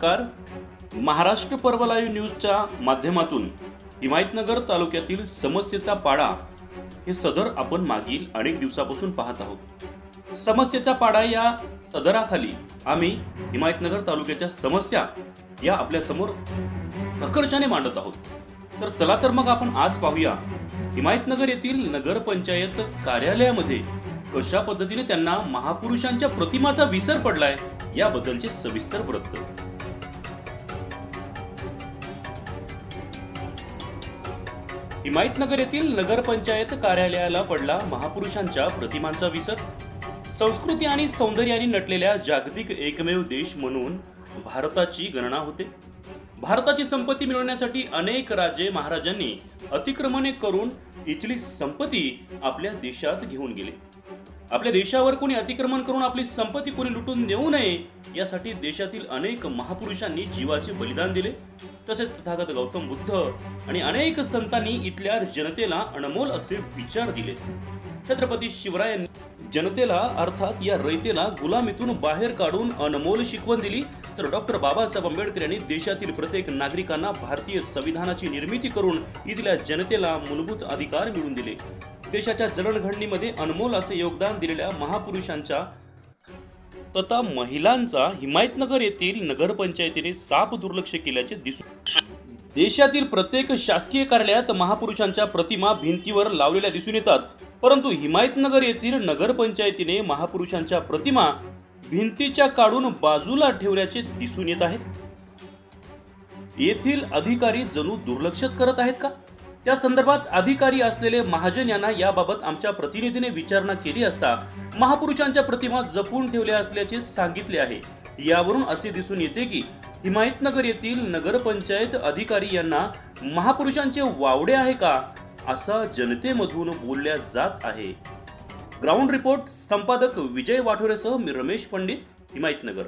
नमस्कार. महाराष्ट्र पर्व लाईव्ह न्यूजच्या माध्यमातून हिमायतनगर तालुक्यातील समस्येचा पाडा हे सदर आपण मागील अनेक दिवसापासून पाहत आहोत. समस्येचा पाडा या सदराखाली आम्ही हिमायतनगर तालुक्याच्या समस्या या आपल्यासमोर प्रकर्षाने मांडत आहोत. तर चला तर मग आपण आज पाहूया हिमायतनगर येथील नगरपंचायत कार्यालयामध्ये कशा पद्धतीने त्यांना महापुरुषांच्या प्रतिमाचा विसर पडलाय याबद्दलचे सविस्तर वृत्त. हिमायतनगर येथील नगरपंचायत कार्यालयाला पडला महापुरुषांच्या प्रतिमांचा विसर. संस्कृती आणि सौंदर्याने नटलेल्या जागतिक एकमेव देश म्हणून भारताची गणना होते. भारताची संपत्ती मिळवण्यासाठी अनेक राजे महाराजांनी अतिक्रमणे करून इथली संपत्ती आपल्या देशात घेऊन गेले. आपल्या देशावर कोणी अतिक्रमण करून आपली संपत्ती कोणी लुटून नेऊ नये यासाठी देशातील अनेक महापुरुषांनी जीवाचे बलिदान दिले. तसेच तथागत गौतम बुद्ध आणि अनेक संतांनी इथल्या जनतेला अनमोल असे विचार दिले. छत्रपती शिवरायांनी जनतेला अर्थात या रयतेला गुलामीतून बाहेर काढून अनमोल शिकवण दिली. तर डॉक्टर बाबासाहेब आंबेडकर यांनी देशातील प्रत्येक नागरिकांना भारतीय संविधानाची निर्मिती करून इथल्या जनतेला मूलभूत अधिकार मिळवून दिले. देशाच्या जडणघडणीमध्ये अनमोल असे योगदान दिलेल्या महापुरुषांच्या तथा महिलांचा हिमायतनगर येथील नगरपंचायतीने साप दुर्लक्ष केल्याचे दिसून देशातील प्रत्येक शासकीय कार्यालयात महापुरुषांच्या प्रतिमा भिंतीवर लावलेल्या दिसून येतात. परंतु हिमायतनगर येथील नगरपंचायतीने महापुरुषांच्या प्रतिमा भिंतीच्या काढून बाजूला ठेवल्याचे दिसून येत आहे. येथील अधिकारी जणू दुर्लक्षच करत आहेत का? त्या संदर्भात अधिकारी असलेले महाजन यांना याबाबत आमच्या प्रतिनिधीने विचारणा केली असता महापुरुषांच्या प्रतिमा जपून ठेवल्या असल्याचे सांगितले आहे. यावरून असे दिसून येते की हिमायतनगर येथील नगरपंचायत अधिकारी यांना महापुरुषांचे वावडे आहे का असा जनतेमधून बोलल्या जात आहे. ग्राउंड रिपोर्ट संपादक विजय वाठोरेसह मी रमेश पंडित हिमायतनगर.